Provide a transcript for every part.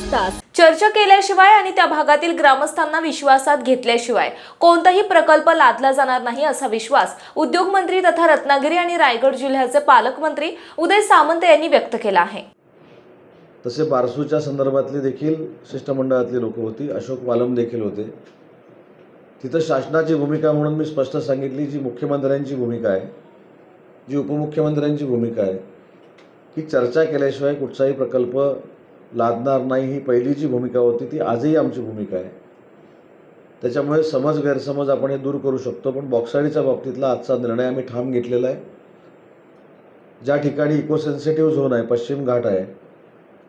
चर्चा केल्याशिवाय आणि त्या भागातील ग्रामस्थांना विश्वासात घेतल्याशिवाय कोणताही प्रकल्प लादला जाणार नाही असा विश्वास उद्योगमंत्री तथा रत्नागिरी आणि रायगड जिल्ह्याचे पालकमंत्री उदय सामंत यांनी व्यक्त केला आहे. तसे बारसूच्या संदर्भातले देखील शिष्टमंडळातली लोक होती. अशोक वालम देखील होते. तिथं शासनाची भूमिका म्हणून मी स्पष्ट सांगितली. जी मुख्यमंत्र्यांची भूमिका आहे जी उपमुख्यमंत्र्यांची भूमिका आहे की चर्चा केल्याशिवाय कुठचाही प्रकल्प लादणार नाही ही पहिली जी भूमिका होती ती आजही आमची भूमिका आहे. त्याच्यामुळे समज गैरसमज आपण हे दूर करू शकतो पण बॉक्साडीच्या बाबतीतला आजचा निर्णय आम्ही ठाम घेतलेला आहे. ज्या ठिकाणी इकोसेन्सिटिव्ह झोन आहे पश्चिम घाट आहे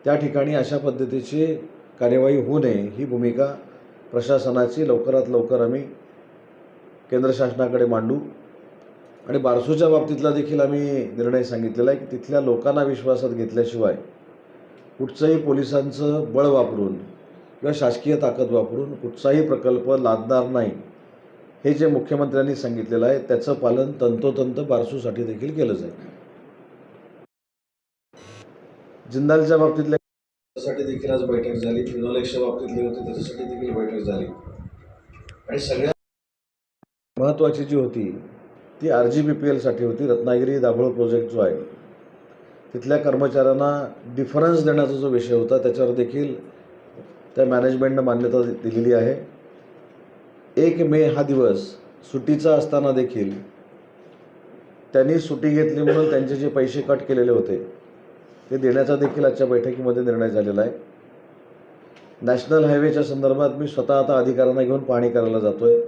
त्या ठिकाणी अशा पद्धतीची कार्यवाही होऊ नये ही भूमिका प्रशासनाची लवकरात लवकर आम्ही केंद्र शासनाकडे मांडू. आणि बारसूच्या बाबतीतला देखील आम्ही निर्णय सांगितलेला आहे की तिथल्या लोकांना विश्वासात घेतल्याशिवाय कुठचंही पोलिसांचं बळ वापरून किंवा शासकीय ताकद वापरून कुठचाही प्रकल्प लादणार नाही हे जे मुख्यमंत्र्यांनी सांगितलेलं आहे त्याचं पालन तंतोतंत बारसूसाठी देखील केलं जाईल. जिंदालच्या बाबतीतल्या त्यासाठी देखील आज बैठक झाली फिनोलेक्सच्या बाबतीतली होती त्याच्यासाठी देखील बैठक झाली. आणि सगळ्यात महत्त्वाची जी होती ती आर जी बी पी एलसाठी होती रत्नागिरी दाभोळ प्रोजेक्ट जो आहे. तिथल्या कर्मचाऱ्यांना डिफरन्स देण्याचा जो विषय होता त्याच्यावर देखील त्या मॅनेजमेंटनं मान्यता दि- दिलेली आहे. एक मे हा दिवस सुट्टीचा असताना देखील त्यांनी सुट्टी घेतली म्हणून त्यांचे जे पैसे कट केलेले होते ते देण्याचा देखील आजच्या बैठकीमध्ये निर्णय झालेला आहे. नॅशनल हायवेच्या संदर्भात मी स्वतः आता अधिकाऱ्यांना घेऊन पाहणी करायला जातो आहे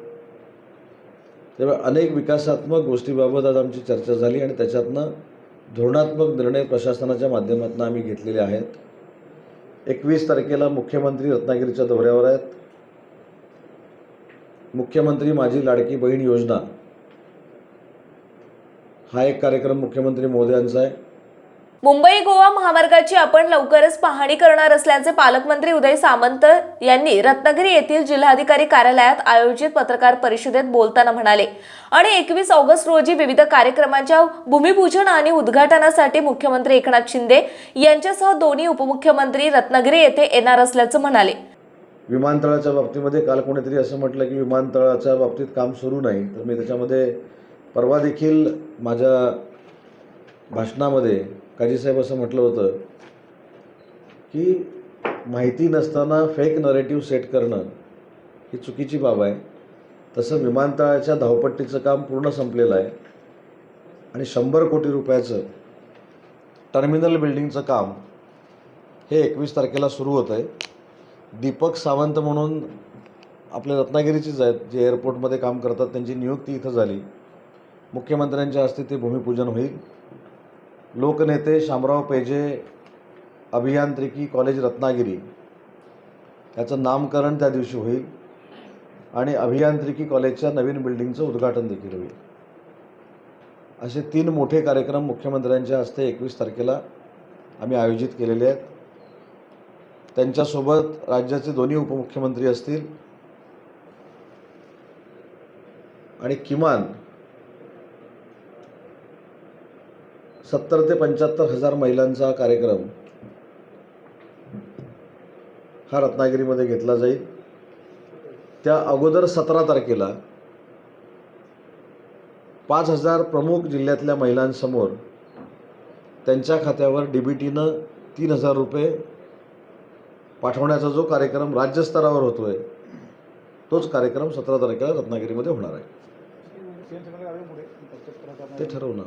त्यामुळे अनेक विकासात्मक गोष्टीबाबत आज आमची चर्चा झाली आणि त्याच्यातनं धोरणात्मक निर्णय प्रशासनाच्या माध्यमातून आम्ही घेतलेले आहेत. एकवीस तारखेला मुख्यमंत्री रत्नागिरीच्या दौऱ्यावर आहेत. मुख्यमंत्री माझी लाडकी बहीण योजना. हा एक कार्यक्रम मुख्यमंत्री मोदयांचा आहे. मुंबई गोवा महामार्गाची आपण लवकरच पाहणी करणार असल्याचे पालकमंत्री उदय सामंत यांनी रत्नागिरी येथील जिल्हाधिकारी कार्यालयात आयोजित पत्रकार परिषदेत बोलताना म्हणाले. आणि एकवीस ऑगस्ट रोजी विविध कार्यक्रमांच्या भूमिपूजन आणि उद्घाटनासाठी मुख्यमंत्री एकनाथ शिंदे यांच्यासह दोन्ही उपमुख्यमंत्री रत्नागिरी येथे येणार असल्याचं म्हणाले. विमानतळाच्या बाबतीमध्ये काल कोणीतरी असं म्हटलं की विमानतळाच्या बाबतीत काम सुरू नाही. तर मी त्याच्यामध्ये परवा देखील माझ्या भाषणामध्ये काजीसाहेब असं म्हटलं होतं की माहिती नसताना फेक नरेटिव्ह सेट करणं ही चुकीची बाब आहे. तसं विमानतळाच्या धावपट्टीचं काम पूर्ण संपलेलं आहे. आणि शंभर कोटी रुपयाचं टर्मिनल बिल्डिंगचं काम हे एकवीस तारखेला सुरू होतं आहे. दीपक सावंत म्हणून आपल्या रत्नागिरीचीच आहेत जे एअरपोर्टमध्ये काम करतात त्यांची नियुक्ती इथं झाली. मुख्यमंत्र्यांच्या हस्ते ते भूमिपूजन होईल. लोकनेते शामराव पेजे अभियांत्रिकी कॉलेज रत्नागिरी. याचं नामकरण त्या दिवशी होईल आणि अभियांत्रिकी कॉलेजच्या नवीन बिल्डिंगचं उद्घाटन देखील होईल. असे तीन मोठे कार्यक्रम मुख्यमंत्र्यांच्या हस्ते एकवीस तारखेला आम्ही आयोजित केलेले आहेत. त्यांच्यासोबत राज्याचे दोन्ही उपमुख्यमंत्री असतील आणि किमान सत्तर ते पंच्याहत्तर हजार महिलांचा कार्यक्रम हा रत्नागिरीमध्ये घेतला जाईल. त्या अगोदर सतरा तारखेला पाच हजार प्रमुख जिल्ह्यातल्या महिलांसमोर त्यांच्या खात्यावर डी बी टीनं तीन हजार रुपये पाठवण्याचा जो कार्यक्रम राज्यस्तरावर होतो आहे तोच कार्यक्रम सतरा तारखेला रत्नागिरीमध्ये होणार आहे. ते ठरवणार.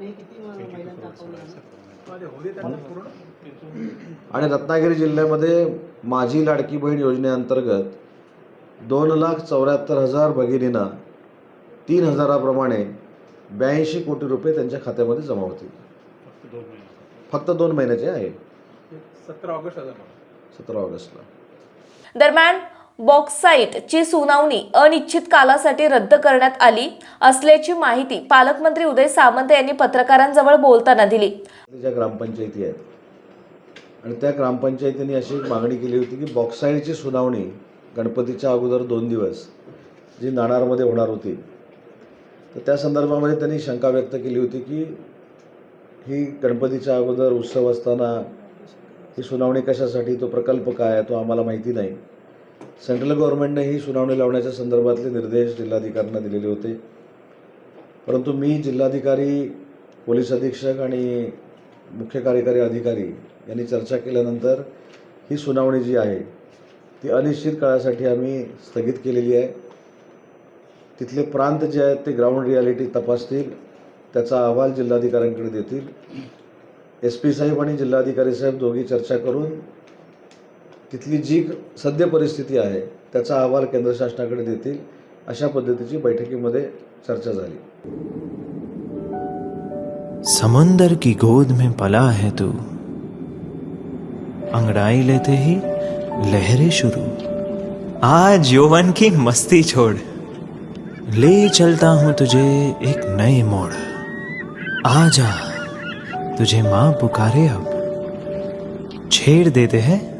आणि अकाउंट आणि रत्नागिरी जिल्ह्यामध्ये माझी लाडकी बहीण योजनेअंतर्गत दोन लाख चौऱ्याहत्तर हजार भगिनींना तीन हजाराप्रमाणे ब्याऐंशी कोटी रुपये त्यांच्या खात्यामध्ये जमा होतील. फक्त दोन महिने फक्त दोन महिन्याचे आहे. सतरा ऑगस्ट सतरा ऑगस्टला. दरम्यान बॉक्साईटची सुनावणी अनिश्चित कालासाठी रद्द करण्यात आली असल्याची माहिती पालकमंत्री उदय सामंत यांनी पत्रकारांजवळ बोलताना दिली. ज्या ग्रामपंचायती आहेत. आणि त्या ग्रामपंचायतींनी अशी एक मागणी केली होती की बॉक्साईडची सुनावणी गणपतीच्या अगोदर दोन दिवस जी नाणारमध्ये होणार होती. तर त्या संदर्भामध्ये त्यांनी शंका व्यक्त केली होती की ही गणपतीच्या अगोदर उत्सव असताना ही सुनावणी कशासाठी तो प्रकल्प काय आहे तो आम्हाला माहिती नाही. सेंट्रल गव्हर्नमेंटने ही सुनावणी लावण्याच्या संदर्भातले निर्देश जिल्हाधिकाऱ्यांना दिलेले होते. परंतु मी जिल्हाधिकारी पोलीस अधीक्षक आणि मुख्य कार्यकारी अधिकारी यांनी चर्चा केल्यानंतर ही सुनावणी जी आहे ती अनिश्चित काळासाठी आम्ही स्थगित केलेली आहे. तिथले प्रांत जे आहेत ते ग्राउंड रियालिटी तपासतील त्याचा अहवाल जिल्हाधिकाऱ्यांकडे देतील. एस पी साहेब आणि जिल्हाधिकारी साहेब दोघी चर्चा करून तिथली जी सद्य परिस्थिती आहे, त्याचा अहवाल केंद्र शासनाकडे देतील, अशा पद्धतीची बैठकीमध्ये चर्चा झाली. समुंदर की गोद में पला है तू। अंगड़ाई लेते ही लहरें शुरू। आज यौवन की मस्ती छोड़। ले चलता हूँ तुझे एक नए मोड़। आ जा तुझे माँ पुकारे अब। छेड़ देते हैं